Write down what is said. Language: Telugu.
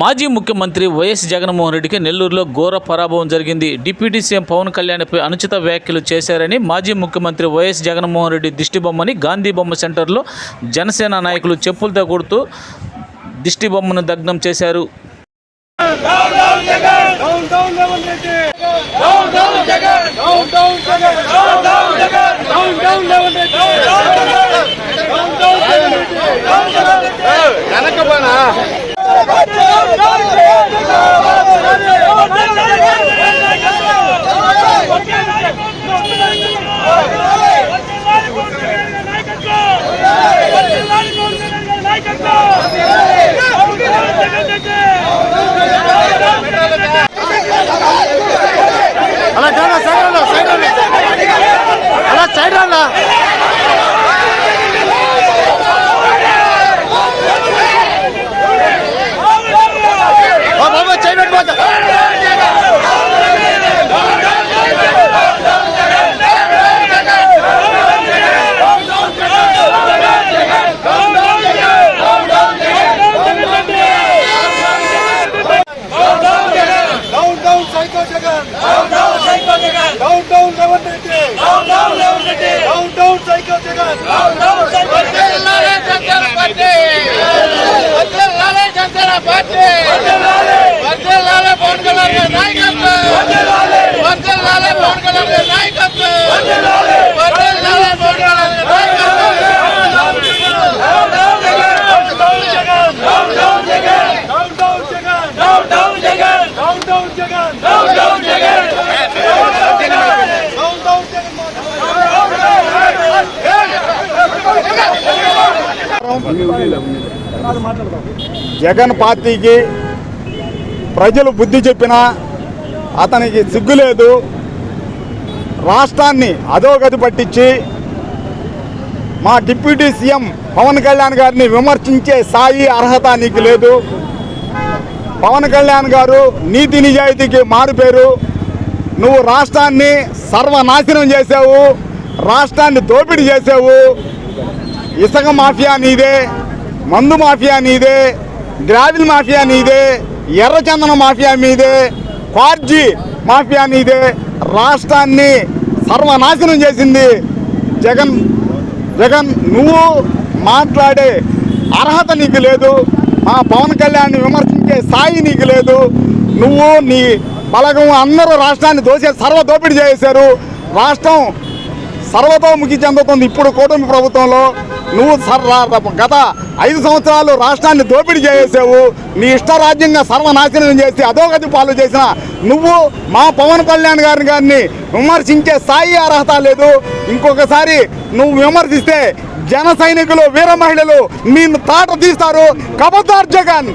మాజీ ముఖ్యమంత్రి వైఎస్ జగన్మోహన్ రెడ్డికి నెల్లూరులో ఘోర పరాభవం జరిగింది. డిప్యూటీ సీఎం పవన్ కళ్యాణ్పై అనుచిత వ్యాఖ్యలు చేశారని మాజీ ముఖ్యమంత్రి వైఎస్ జగన్మోహన్ రెడ్డి దిష్టి బొమ్మని గాంధీ బొమ్మ సెంటర్లో జనసేన నాయకులు చెప్పులతో కొడుతూ దిష్టి బొమ్మను దగ్నం చేశారు. వెనకపోనా అలా చాలా సైడ్ సైడ్ పార్టీ వర్ధిల్లాలే పవన్ కళ్యాణ్ గారి నాయకత్వం వర్ధిల్లాలే పవన్ కళ్యాణ్ గారి నాయకత్వం వర్ధిల్లాలే పవన్ కళ్యాణ్ గారి డౌన్ డౌన్ జగన్ పార్టీకి ప్రజలు బుద్ధి చెప్పినా అతనికి సిగ్గులేదు. రాష్ట్రాన్ని అధోగతి పట్టించి మా డిప్యూటీ సీఎం పవన్ కళ్యాణ్ గారిని విమర్శించే స్థాయి అర్హత నీకు లేదు. పవన్ కళ్యాణ్ గారు నీతి నిజాయితీకి మారుపేరు నువ్వు రాష్ట్రాన్ని సర్వనాశనం చేసావు రాష్ట్రాన్ని దోపిడీ చేసావు ఇసుక మాఫియా నీదే. మందు మాఫియా నీదే గ్రావిల్ మాఫియా నీదే ఎర్రచందన మాఫియా మీదే క్వార్జీ మాఫియా నీదే రాష్ట్రాన్ని సర్వనాశనం చేసింది జగన్. జగన్ నువ్వు మాట్లాడే అర్హత నీకు లేదు మా పవన్ కళ్యాణ్ విమర్శించే స్థాయి నీకు లేదు నువ్వు నీ బలగం అందరూ రాష్ట్రాన్ని దోసే సర్వ దోపిడీ చేశారు రాష్ట్రం సర్వతోముఖి చెందుతుంది ఇప్పుడు కూటమి ప్రభుత్వంలో. నువ్వు సర్ గత ఐదు సంవత్సరాలు రాష్ట్రాన్ని దోపిడీ చేసావు నీ ఇష్టరాజ్యంగా సర్వనాశనం చేసి అధోగతి పాలు చేసిన నువ్వు మా పవన్ కళ్యాణ్ గారిని గారిని విమర్శించే స్థాయి అర్హత లేదు. ఇంకొకసారి నువ్వు విమర్శిస్తే జన సైనికులు వీర మహిళలు నిన్ను తాట తీస్తారు. కబద్దార్ జగన్!